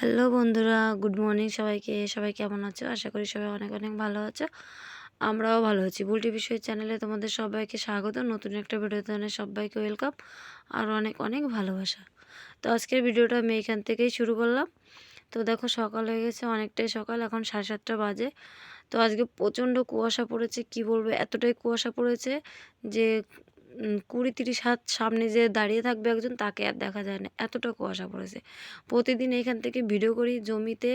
Hello বন্ধুরা, good morning সবাইকে। সবাই কেমন আছো? আশা করি সবাই অনেক অনেক ভালো আছো। আমরাও ভালো আছি। বুলটি বিষয় চ্যানেলে তোমাদের সবাইকে স্বাগত। নতুন একটা ভিডিওতে অনেক সবাইকে ওয়েলকাম আর অনেক অনেক ভালোবাসা। তো আজকের ভিডিওটা আমি এখান থেকেই শুরু করলাম। তো দেখো সকাল হয়ে গেছে, অনেকটাই সকাল, এখন সাড়ে সাতটা বাজে। তো আজকে প্রচণ্ড কুয়াশা পড়েছে, কি বলব? এতটাই কুয়াশা পড়েছে যে কুড়ি তিরিশ হাত সামনে যে দাঁড়িয়ে থাকবে একজন, তাকে আর দেখা যায় না। এতটা কুয়াশা পড়েছে। প্রতিদিন এখান থেকে ভিডিও করি, জমিতে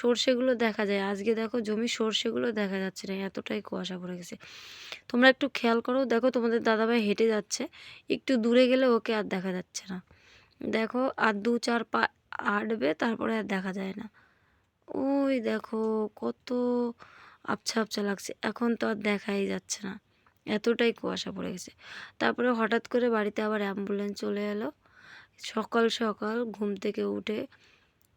সর্ষেগুলো দেখা যায়। আজকে দেখো জমি সর্ষেগুলো দেখা যাচ্ছে না, এতটাই কুয়াশা পড়ে গেছে। তোমরা একটু খেয়াল করো, দেখো তোমাদের দাদাভাই হেঁটে যাচ্ছে। একটু দূরে গেলে ওকে আর দেখা যাচ্ছে না। দেখো আর দু চার পা হাঁটবে তারপরে আর দেখা যায় না। ওই দেখো কত আবছা আবছা লাগছে, এখন তো আর দেখাই যাচ্ছে না। এতটাই কুয়াশা পড়ে গেছে। তারপরে হঠাৎ করে বাড়িতে আবার অ্যাম্বুলেন্স চলে এলো। সকাল সকাল ঘুম থেকে উঠে,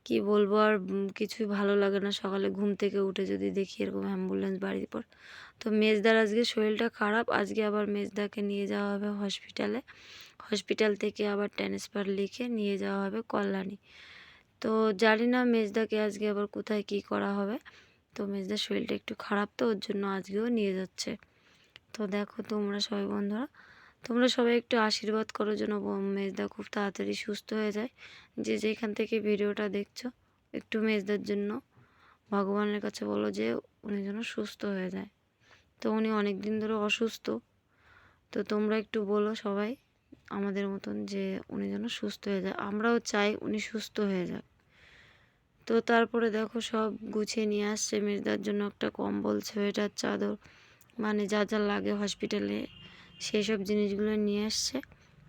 কি বলব আর কিছুই ভালো লাগে না। সকালে ঘুম থেকে উঠে যদি দেখি এরকম অ্যাম্বুলেন্স বাড়ির পর। তো মেজদার আজকে শরীরটা খারাপ, আজকে আবার মেজদাকে নিয়ে যাওয়া হবে হসপিটালে হসপিটাল থেকে আবার ট্রান্সফার লিখে নিয়ে যাওয়া হবে কল্যাণী। তো জানি না মেজদাকে আজকে আবার কোথায় কি করা হবে। তো মেজদার শরীরটা একটু খারাপ তো, ওর জন্য আজকেও নিয়ে যাচ্ছে। তো দেখো তোমরা সবাই বন্ধুরা, তোমরা সবাই একটু আশীর্বাদ করো যেন মেজদা খুব তাড়াতাড়ি সুস্থ হয়ে যায়। যে যেখান থেকে ভিডিওটা দেখছ, একটু মেজদার জন্য ভগবানের কাছে বলো যে উনি যেন সুস্থ হয়ে যায়। তো উনি অনেক দিন ধরে অসুস্থ। তো তোমরা একটু বলো সবাই আমাদের মতন যে উনি যেন সুস্থ হয়ে যায়। আমরাও চাই উনি সুস্থ হয়ে যাক। তো তারপরে দেখো সব গুছিয়ে নিয়ে আসছে। মেজদার জন্য একটা কম্বল, সোয়েটার, চাদর মানে যা যা লাগে হসপিটালে সেই সব জিনিসগুলো নিয়ে আসছে।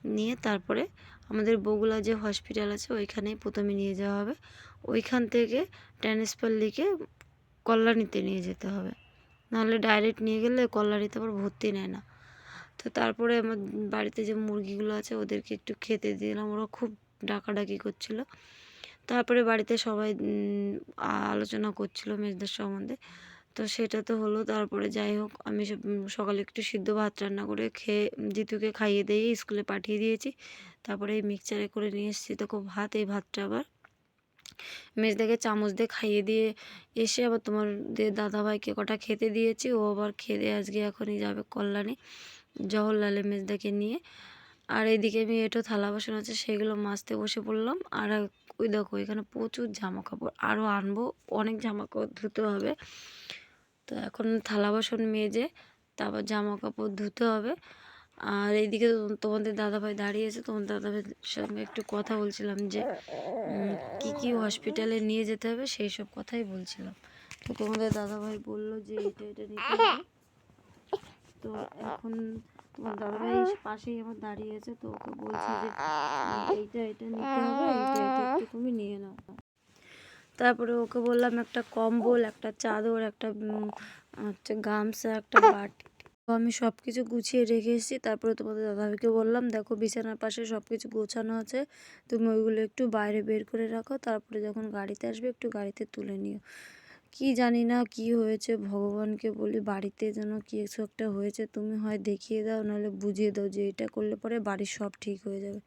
নিয়ে তারপরে আমাদের বগুলা যে হসপিটাল আছে, ওইখানেই প্রথমে নিয়ে যাওয়া হবে। ওইখান থেকে ট্রান্সফার লিখে কল্যাণীতে নিয়ে যেতে হবে। নাহলে ডাইরেক্ট নিয়ে গেলে কল্যাণীতে আবার ভর্তি নেয় না। তো তারপরে আমার বাড়িতে যে মুরগিগুলো আছে, ওদেরকে একটু খেতে দিলাম। ওরা খুব ডাকাডাকি করছিল। তারপরে বাড়িতে সবাই আলোচনা করছিল মেজদের সম্বন্ধে। তো সেটা তো হলো। তারপরে যাই হোক, আমি সকালে একটু সিদ্ধ ভাত রান্না করে খেয়ে জিতুকে খাইয়ে দিয়ে স্কুলে পাঠিয়ে দিয়েছি। তারপরে এই মিক্সচারে করে নিয়ে এসেছি তো খুব ভাত, এই ভাতটা আবার। মেজদাকে চামচ দিয়ে খাইয়ে দিয়ে এসে আবার তোমার দাদাভাইকে কটা খেতে দিয়েছি। ও আবার খেতে আজকে এখনই যাবে কল্যাণী, জওহরলালে মেজদাকে নিয়ে। আর এইদিকে আমি এটো থালা বাসন আছে, সেগুলো মাজতে বসে পড়লাম। আর ওই দেখো, এখানে প্রচুর জামা কাপড় আরও আনব, অনেক জামা কাপড় ধুতে হবে। তো এখন থালা বাসন মেজে তারপর জামা কাপড় ধুতে হবে। আর এইদিকে তোমাদের দাদাভাই দাঁড়িয়েছে তোমার দাদাভাইয়ের সঙ্গে একটু কথা বলছিলাম যে কি কি হসপিটালে নিয়ে যেতে হবে সেই সব কথাই বলছিলাম। তো তোমাদের দাদাভাই বলল যে এটা এটা নিতে হবে। তো এখন তোমার দাদাভাই পাশেই আমার দাঁড়িয়ে আছে, তো ওকে বলছে যে, এইটা এটা নিতে হবে, এইটা একটু তুমি নিয়ে নাও। তারপরে ওকে বললাম একটা কম্বল, একটা চাদর, একটা হচ্ছে গামছা, একটা বাটি। আমি সব কিছু গুছিয়ে রেখে এসেছি। তারপরে তোমাদের দাদাভাইকে বললাম, দেখো বিছানার পাশে সব কিছু গোছানো আছে। তুমি ওইগুলো একটু বাইরে বের করে রাখো। তারপরে যখন গাড়িতে আসবে, একটু গাড়িতে তুলে নিও। কি জানি না কি হয়েছে, ভগবানকে বলি, বাড়িতে যেন কি কিছু একটা হয়েছে, তুমি হয় দেখিয়ে দাও, নাহলে বুঝিয়ে দাও যে এটা করলে পরে বাড়ির সব ঠিক হয়ে যাবে।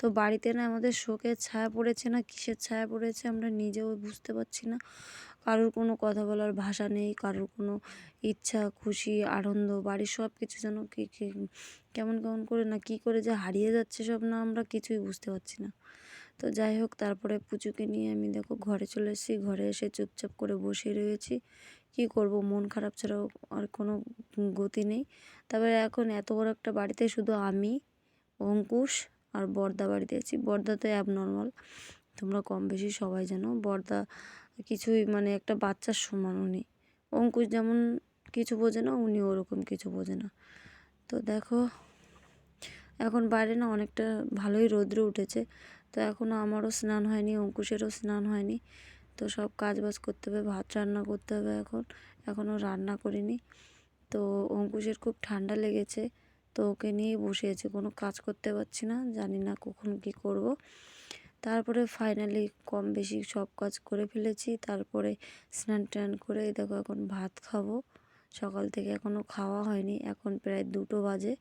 তো বাড়িতে না আমাদের শোকের ছায়া পড়েছে না, কিসের ছায়া পড়েছে আমরা নিজেও বুঝতে পারছি না। কারোর কোনো কথা বলার ভাষা নেই, কারোর কোনো ইচ্ছা, খুশি, আনন্দ, বাড়ির সব কিছু যেন কি, কেমন কেমন করে না কি করে যে হারিয়ে যাচ্ছে সব না আমরা কিছুই বুঝতে পারছি না। তো যাই হোক, তারপরে পুচুকে নিয়ে আমি দেখো ঘরে চলে এসেছি, ঘরে এসে চুপচাপ করে বসে রয়েছি। কি করব, মন খারাপ ছাড়াও আর কোনো গতি নেই। তারপরে এখন এত বড় একটা বাড়িতে শুধু আমি, অঙ্কুশ আর বর্দা বাড়িতে আছি। বর্দা তো অ্যাবনর্মাল তোমরা কম বেশি সবাই জানো, বর্দা কিছুই মানে একটা বাচ্চার সমান উনি। অঙ্কুশ যেমন কিছু বোঝে না, উনি ওরকম কিছু বোঝে না। তো দেখো, এখন বাইরে না অনেকটা ভালোই রৌদ্র উঠেছে। তো এখনও আমারও স্নান হয়নি, অঙ্কুশেরও স্নান হয়নি। তো সব কাজ বাজ করতে হবে, ভাত রান্না করতে হবে এখন। এখনও রান্না করিনি। তো অঙ্কুশের খুব ঠান্ডা লেগেছে। তো ওকে নিয়ে বসে আছে। কোনো কাজ করতে পারছি না, জানি না কখন কি করব। তারপরে ফাইনালি কম বেশি সব কাজ করে ফেলেছি। তারপরে স্নান টান করে দেখো এখন ভাত খাব। সকাল থেকে এখনও খাওয়া হয়নি, এখন প্রায় দুটো বাজে।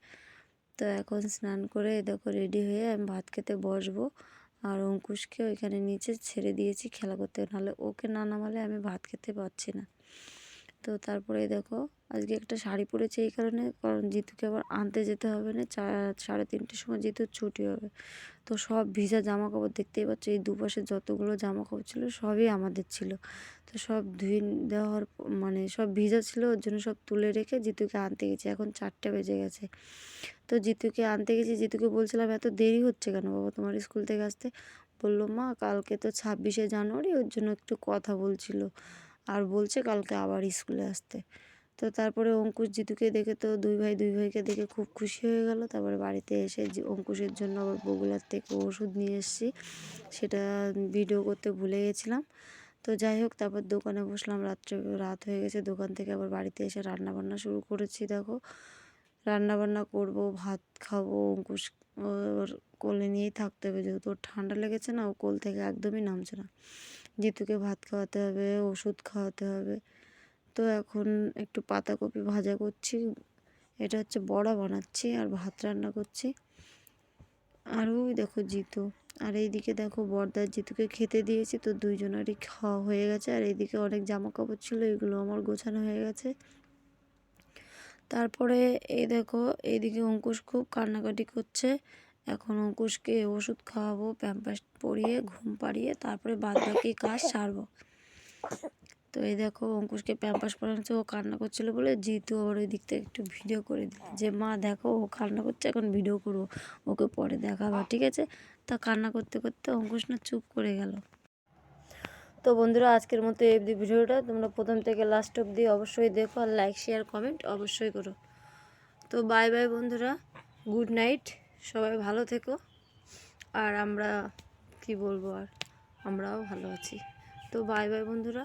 তো এখন স্নান করে দেখো রেডি হয়ে আমি ভাত খেতে বসবো। আর অঙ্কুশকে ওইখানে নিচে ছেড়ে দিয়েছি, খেলা করতে। নাহলে ওকে না নামালে আমি ভাত খেতে পারছি না। তো তারপরে দেখো, আজকে একটা শাড়ি পরেছে এই কারণে, কারণ জিতুকে আবার আনতে যেতে হবে না সাড়ে তিনটের সময় জিতুর ছুটি হবে। তো সব ভিজা জামা কাপড় দেখতেই পাচ্ছ, এই দুপাশে যতগুলো জামা কাপড় ছিল সবই আমাদের ছিল। তো সব ধুয়ে দেওয়ার মানে সব ভিজা ছিল, ওর জন্য সব তুলে রেখে জিতুকে আনতে গেছি। এখন চারটে বেজে গেছে। তো জিতুকে আনতে গেছি, জিতুকে বলছিলাম, এত দেরি হচ্ছে কেন বাবা তোমার স্কুল থেকে আসতে? বলল, মা, কালকে তো ছাব্বিশে জানুয়ারি, ওর জন্য একটু কথা বলছিল। আর বলছে কালকে আবার স্কুলে আসতে। তো তারপরে অঙ্কুশ জিতুকে দেখে তো দুই ভাই, দুই ভাইকে দেখে খুব খুশি হয়ে গেল। তারপরে বাড়িতে এসে অঙ্কুশের জন্য আবার বগুলার থেকে ওষুধ নিয়ে এসেছি, সেটা ভিডিও করতে ভুলে গেছিলাম। তো যাই হোক, তারপর দোকানে বসলাম, রাত্রে রাত হয়ে গেছে, দোকান থেকে আবার বাড়িতে এসে রান্না বান্না শুরু করেছি। দেখো রান্না বান্না করব, ভাত খাব, অঙ্কুশ ওর কোলে নিয়েই থাকতে হবে। যেহেতু ওর ঠান্ডা লেগেছে না, ও কোল থেকে একদমই নামছে না। জিতুকে ভাত খাওয়াতে হবে, ওষুধ খাওয়াতে হবে। তো এখন একটু পাতাকপি ভাজা করছি। এটা হচ্ছে বড়া বানাচ্ছি আর ভাত রান্না করছি। আর ওই দেখো জিতু। আর এইদিকে দেখো বর্দার জিতুকে খেতে দিয়েছি। তো দুইজনেরই খাওয়া হয়ে গেছে। আর এইদিকে অনেক জামা কাপড় ছিল, এগুলো আমার গোছানো হয়ে গেছে। তারপরে এই দেখো, এইদিকে অঙ্কুশ খুব কান্নাকাটি করছে। এখন অঙ্কুশকে ওষুধ খাওয়াবো প্যাম্পাস পরিয়ে, ঘুম পাড়িয়ে, তারপরে বাদ বাকি কাজ সারবো। তো এই দেখো, অঙ্কুশকে প্যাম্পাস পরাচ্ছে ও কান্না করছিল বলে জিতু আবার ওই দিক থেকে একটু ভিডিও করে দিল। যে, মা, দেখো, ও কান্না করছে, এখন ভিডিও করব, ওকে পরে দেখাবা। ঠিক আছে? তা কান্না করতে করতে অঙ্কুশ না চুপ করে গেল। তো বন্ধুরা, আজকের মতো এই ভিডিওটা। তোমরা প্রথম থেকে লাস্ট অবধি অবশ্যই দেখো আর লাইক শেয়ার কমেন্ট অবশ্যই করো। তো বাই বাই বন্ধুরা গুড নাইট সবাই ভালো থেকো। আর আমরা, কি বলব আর, আমরাও ভালো আছি। তো বাই বাই বন্ধুরা।